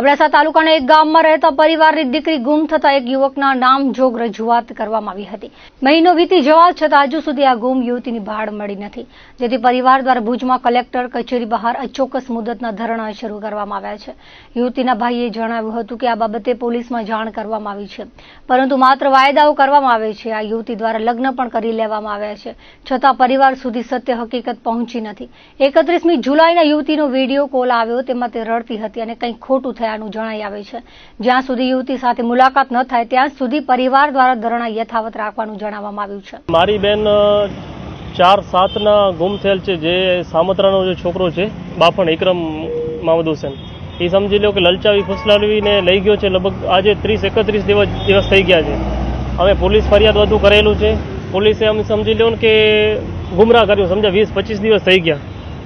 અબડાસા તાલુકાના એક ગામમાં રહેતા પરિવારની દીકરી ગુમ થતા એક યુવકના નામ જોગ રજૂઆત કરવામાં આવી હતી. મહિનો વીતી જવા છતાં હજુ સુધી આ ગુમ યુવતીની ભાડ મળી નથી. જેથી પરિવાર દ્વારા ભુજમાં કલેક્ટર, કચેરી બહાર અચોક્કસ મુદતના ધરણા શરૂ કરવામાં આવ્યા છે. યુવતીના ભાઈએ જણાવ્યું હતું કે આ બાબતે પોલીસમાં જાણ કરવામાં આવી છે. પરંતુ માત્ર વાયદાઓ કરવામાં આવે છે. આ યુવતી દ્વારા લગ્ન પણ કરી લેવામાં આવ્યા છે. છતાં પરિવાર સુધી સત્ય હકીકત પહોંચી નથી. એકત્રીસમી જુલાઈના યુવતીનો વીડિયો કોલ આવ્યો, તેમાં તે રડતી હતી અને કંઈક ખોટું થયાનું જણાઈ આવે છે. જ્યાં સુધી યુવતી સાથે મુલાકાત ન થાય, ત્યાં સુધી પરિવાર દ્વારા ધરણા યથાવત રાખવાનું જણાવવામાં આવ્યું છે. મારી બેન ચાર સાતના ગુમ થયેલ છે, જે સામત્રાનો જે છોકરો છે બાફણ ઇકરમ મામદ હુસેન એ સમજી લો કે લલચાવી, ફુસલાવીને લઈ ગયો છે, લગભગ આજે ત્રીસ, એકત્રીસ દિવસ દિવસ થઈ ગયા છે. અમે પોલીસ ફરિયાદ વધુ કરેલું છે. પોલીસે અમે સમજી લો કે ગુમરાહ કર્યું, સમજ્યા? વીસ, પચીસ દિવસ થઈ ગયા.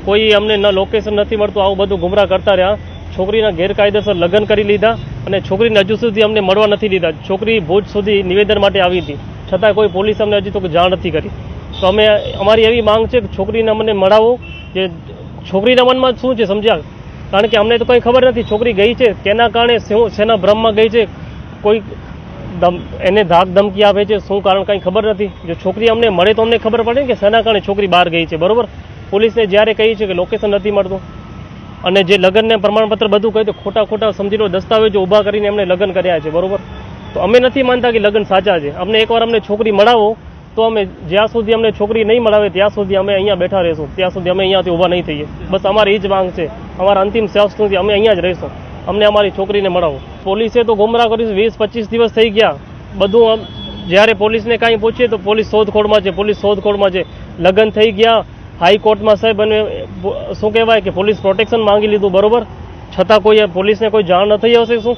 કોઈ અમને ન, લોકેશન નથી મળતું, આવું બધું ગુમરાહ કરતા રહ્યા. છોકરીના ગેરકાયદેસર લગ્ન કરી લીધા અને છોકરીને હજુ સુધી અમને મળવા નથી દીધા. છોકરી ભુજ સુધી નિવેદન માટે આવી હતી. છતાં કોઈ પોલીસ અમને હજી તો જાણ નથી કરી. તો અમે અમારી એવી માંગ છે કે છોકરીને અમને મળાવો. જે છોકરીના મનમાં શું છે સમજ્યા? કારણ કે અમને તો કંઈ ખબર નથી છોકરી ગઈ છે. તેના કારણે શું શેના ભ્રમમાં ગઈ છે? કોઈ દમ એને ધાક ધમકી આપે છે? શું કારણ કંઈ ખબર નથી? જો છોકરી અમને મળે તો અમને ખબર પડે કે શેના કારણે છોકરી બહાર ગઈ છે. બરોબર? પોલીસને જ્યારે કહી છે કે લોકેશન નથી મળતું. અને જે લગ્નને પ્રમાણપત્ર બધું કહ્યું તો ખોટા ખોટા સમજી લો દસ્તાવેજો ઊભા કરીને એમને લગ્ન કર્યા છે, બરોબર? તો અમે નથી માનતા કે લગ્ન સાચા છે. અમને એકવાર અમને છોકરી મળાવો, તો અમે જ્યાં સુધી અમને છોકરી નહીં મળાવે, ત્યાં સુધી અમે અહીંયા બેઠા રહીશું. ત્યાં સુધી અમે અહીંયાથી ઊભા નહીં થઈએ. બસ અમારી જ માંગ છે. અમારા અંતિમ શ્વાસ સુધી અમે અહીંયા જ રહીશું. અમને અમારી છોકરીને મળાવો. પોલીસે તો ગુમરાહ કર્યું વીસ, પચીસ દિવસ થઈ ગયા. બધું જ્યારે પોલીસને કાંઈ પૂછીએ તો પોલીસ શોધખોળમાં છે, પોલીસ શોધખોળમાં છે. લગ્ન થઈ ગયા. હાઈકોર્ટમાં સાહેબ અને શું કહેવાય કે પોલીસ પ્રોટેક્શન માંગી લીધું, બરોબર? છતાં કોઈ પોલીસને કોઈ જાણ ન થઈ હશે શું?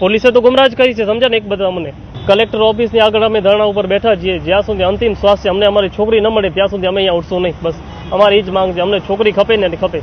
પોલીસે તો ગુમરાહ કરી છે, સમજ્યા ને એક બધા અમને? કલેક્ટર ઓફિસની આગળ અમે ધરણા ઉપર બેઠા છીએ, જ્યાં સુધી અંતિમ શ્વાસ છે, અમને અમારી છોકરી ન મળે, ત્યાં સુધી અમે અહીંયા ઉઠશું નહીં, બસ. અમારી એ જ માંગ છે, અમને છોકરી ખપે ને ખપે.